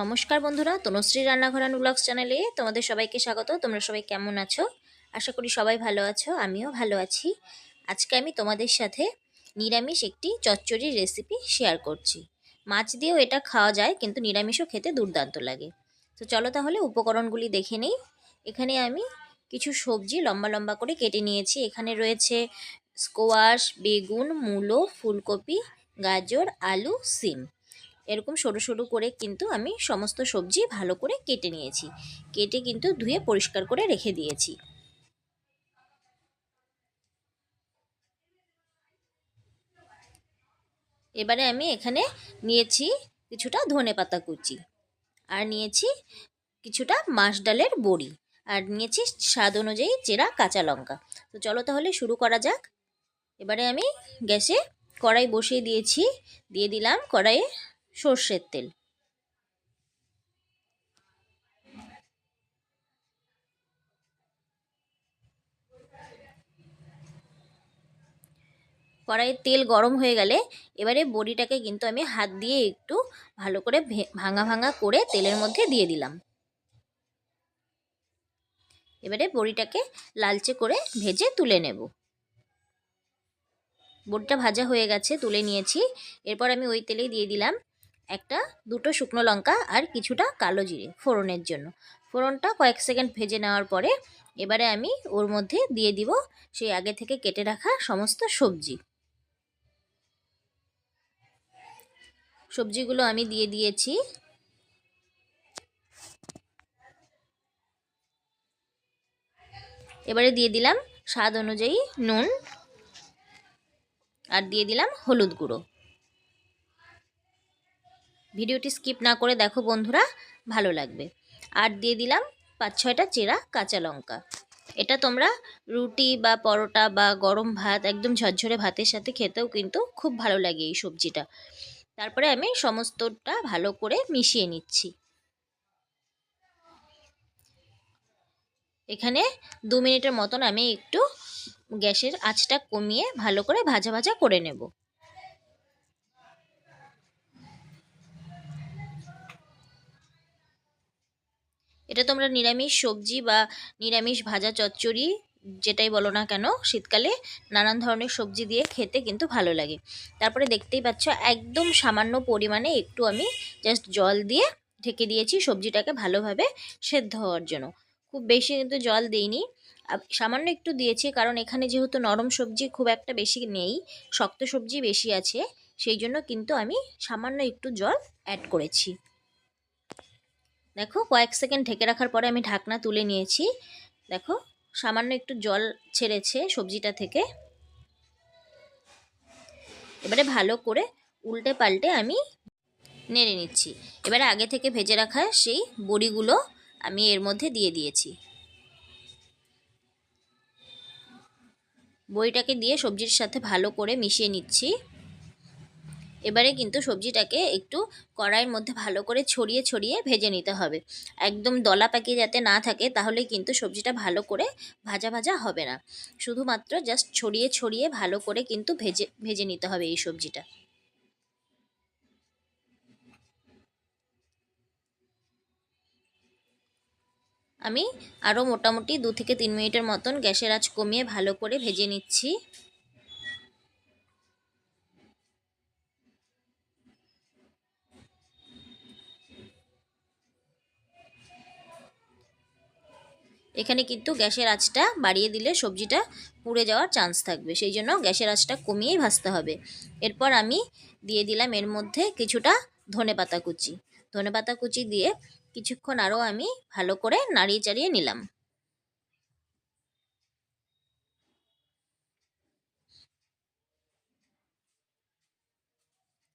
নমস্কার বন্ধুরা, তনুশ্রী রান্নাঘর অ্যান্ড ব্লগস চ্যানেলে তোমাদের সবাইকে স্বাগত। তোমরা সবাই কেমন আছো? আশা করি সবাই ভালো আছো, আমিও ভালো আছি। আজকে আমি তোমাদের সাথে নিরামিষ একটি চচ্চড়ির রেসিপি শেয়ার করছি। মাছ দিয়েও এটা খাওয়া যায়, কিন্তু নিরামিষও খেতে দুর্দান্ত লাগে। তো চলো তাহলে উপকরণগুলি দেখে নিই। এখানে আমি কিছু সবজি লম্বা লম্বা করে কেটে নিয়েছি। এখানে রয়েছে স্কোয়াশ বেগুন, মূলো, ফুলকপি, গাজর, আলু, সিম। এরকম সরু সরু করে কিন্তু আমি সমস্ত সবজি ভালো করে কেটে নিয়েছি। কেটে কিন্তু ধুয়ে পরিষ্কার করে রেখে দিয়েছি। এবারে আমি এখানে নিয়েছি কিছুটা ধনে পাতা কুচি আর নিয়েছি কিছুটা মাস ডালের বড়ি আর নিয়েছি স্বাদ অনুযায়ী চেরা কাঁচা লঙ্কা। তো চলো তাহলে শুরু করা যাক। এবারে আমি গ্যাসে কড়াই বসিয়ে দিয়েছি, দিয়ে দিলাম কড়াইয়ে সর্ষের তেল। কড়াইয়ের তেল গরম হয়ে গেলে এবারে বড়িটাকে কিন্তু আমি হাত দিয়ে একটু ভালো করে ভাঙা ভাঙা করে তেলের মধ্যে দিয়ে দিলাম। এবারে বড়িটাকে লালচে করে ভেজে তুলে নেব। বড়িটা ভাজা হয়ে গেছে, তুলে নিয়েছি। এরপর আমি ওই তেলেই দিয়ে দিলাম একটা, দুটো শুকনো লঙ্কা আর কিছুটা কালো জিরে ফোড়নের জন্য। ফোড়নটা কয়েক সেকেন্ড ভেজে নেওয়ার পরে এবারে আমি ওর মধ্যে দিয়ে দিব সেই আগে থেকে কেটে রাখা সমস্ত সবজি। সবজিগুলো আমি দিয়ে দিয়েছি। এবারে দিয়ে দিলাম স্বাদ অনুযায়ী নুন আর দিয়ে দিলাম হলুদ গুঁড়ো। ভিডিওটি স্কিপ না করে দেখো বন্ধুরা, ভালো লাগবে। আর দিয়ে দিলাম পাঁচ ছয়টা চেরা কাঁচা লঙ্কা। এটা তোমরা রুটি বা পরোটা বা গরম ভাত, একদম ঝরঝরে ভাতের সাথে খেতেও কিন্তু খুব ভালো লাগে এই সবজিটা। তারপরে আমি সমস্তটা ভালো করে মিশিয়ে নিচ্ছি। এখানে দু মিনিটের মতন আমি একটু গ্যাসের আঁচটা কমিয়ে ভালো করে ভাজা ভাজা করে নেব। এটা তোমরা নিরামিষ সবজি বা নিরামিষ ভাজা চচ্চড়ি যেটাই বলো না কেন, শীতকালে নানান ধরনের সবজি দিয়ে খেতে কিন্তু ভালো লাগে। তারপরে দেখতেই পাচ্ছ একদম সামান্য পরিমাণে একটু আমি জাস্ট জল দিয়ে ঢেকে দিয়েছি সবজিটাকে ভালোভাবে সেদ্ধ হওয়ার জন্য। খুব বেশি কিন্তু জল দিইনি। সামান্য একটু দিয়েছি কারণ এখানে যেহেতু নরম সবজি খুব একটা বেশি নেই, শক্ত সবজি বেশি আছে, সেই জন্য কিন্তু আমি সামান্য একটু জল অ্যাড করেছি। দেখো কয়েক সেকেন্ড ঢেকে রাখার পরে আমি ঢাকনা তুলে নিয়েছি। দেখো, সামান্য একটু জল ছেড়েছে সবজিটা থেকে। এবারে ভালো করে উল্টে পাল্টে আমি নেড়ে নিচ্ছি। এবারে আগে থেকে ভেজে রাখা সেই বড়িগুলো আমি এর মধ্যে দিয়ে দিয়েছি। বড়িটাকে দিয়ে সবজির সাথে ভালো করে মিশিয়ে নিচ্ছি। এবারে কিন্তু সবজিটাকে একটু কড়াইয়ের মধ্যে ভালো করে ছড়িয়ে ছড়িয়ে ভেজে নিতে হবে। একদম দলা পাকিয়ে যাতে না থাকে, তাহলে কিন্তু সবজিটা ভালো করে ভাজা ভাজা হবে না। শুধুমাত্র জাস্ট ছড়িয়ে ছড়িয়ে ভালো করে কিন্তু ভেজে ভেজে নিতে হবে এই সবজিটা। আমি আরও মোটামুটি দু থেকে তিন মিনিটের মতন গ্যাসের আঁচ কমিয়ে ভালো করে ভেজে নিচ্ছি। এখানে কিন্তু গ্যাসের আঁচটা বাড়িয়ে দিলে সবজিটা পুড়ে যাওয়ার চান্স থাকবে। সেই জন্য গ্যাসের আঁচটা কমিয়েই ভাজতে হবে। এরপর আমি দিয়ে দিলাম এর মধ্যে কিছুটা ধনে পাতা কুচি। ধনে পাতা কুচি দিয়ে কিছুক্ষণ আরও আমি ভালো করে নাড়িয়ে চাড়িয়ে নিলাম।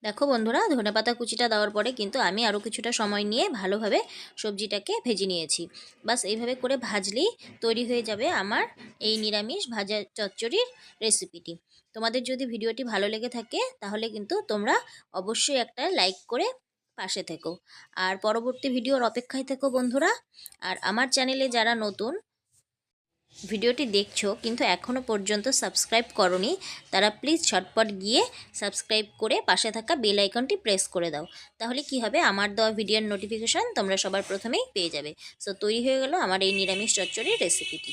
দেখো বন্ধুরা ধনেপাতা কুচিটা দেওয়ার পরে কিন্তু আমি আরও কিছুটা সময় নিয়ে ভালোভাবে সবজিটাকে ভেজে নিয়েছি। বাস এইভাবে করে ভাজলেই তৈরি হয়ে যাবে আমার এই নিরামিষ ভাজা চচ্চড়ির রেসিপিটি। তোমাদের যদি ভিডিওটি ভালো লেগে থাকে, তাহলে কিন্তু তোমরা অবশ্যই একটা লাইক করে পাশে থেকো। আর পরবর্তী ভিডিওর অপেক্ষায় থেকো বন্ধুরা। আর আমার চ্যানেলে যারা নতুন ভিডিওটি দেখছ, কিন্তু এখনও পর্যন্ত সাবস্ক্রাইব করনি, তারা প্লিজ ঝটপট গিয়ে সাবস্ক্রাইব করে পাশে থাকা বেল আইকনটি প্রেস করে দাও। তাহলে কি হবে? আমার দেওয়া ভিডিওর নোটিফিকেশন তোমরা সবার প্রথমেই পেয়ে যাবে। সো তৈরি হয়ে গেল আমার এই নিরামিষ চচ্চড়ির রেসিপিটি